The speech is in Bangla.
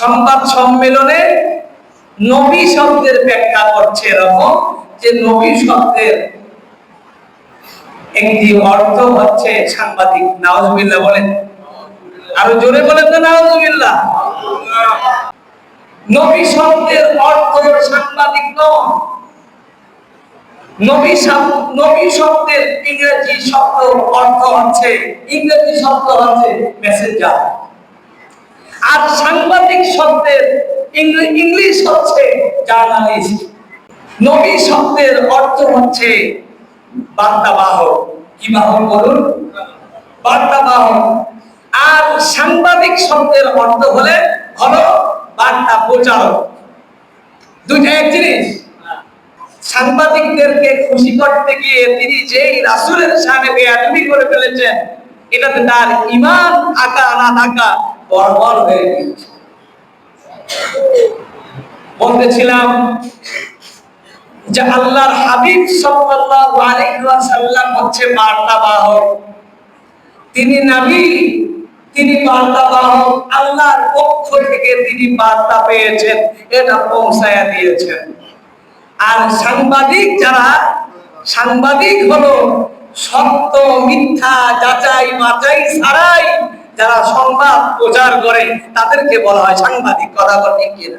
সংবাদ সম্মেলনে নবী শব্দের ব্যাখ্যা করছে এরকম যে নবী শব্দের একটি অর্থ হচ্ছে সাংবাদিক। নাউজুবিল্লাহ বলেন। আরও জোরে বলেন তো নাউজুবিল্লাহ নবী শব্দের অর্থ সাংবাদিক নয়। নবী নবী শব্দের ইংরেজি শব্দ অর্থ হচ্ছে ইংরেজি শব্দ হচ্ছে মেসেঞ্জার আর সাংবাদিক শব্দের ইংলিশ হচ্ছে জার্নালিস্ট। নবী শব্দের অর্থ হচ্ছে বার্তাবাহক কি বাহক বলুন? বার্তাবাহক আর সাংবাদিক শব্দের অর্থ হলে হলো বার্তা প্রচারক। দুইটা এক জিনিস। সাংবাদিকদেরকে খুশি করতে গিয়ে তিনি যেই রাসুলের সামনে বেয়াদবি করে ফেলেছেন, এটাতে তার ইমান আঁকা না থাকা বর্বর হয়ে গেছে বলতেছিলাম যে আল্লাহর হাবিব সাল্লাল্লাহু আলাইহি ওয়াসাল্লাম হচ্ছে বার্তাবাহক তিনি নবী, তিনি বার্তাবাহক আল্লাহর পক্ষ থেকে তিনি বার্তা পেয়েছেন, এটা পৌঁছায়া দিয়েছেন। আর সাংবাদিক যারা, সাংবাদিক হলো সত্য, মিথ্যা যাচাই মাচাই ছাড়াই যারা সংবাদ প্রচার করে তাদেরকে বলা হয় সাংবাদিক কথা বলে না?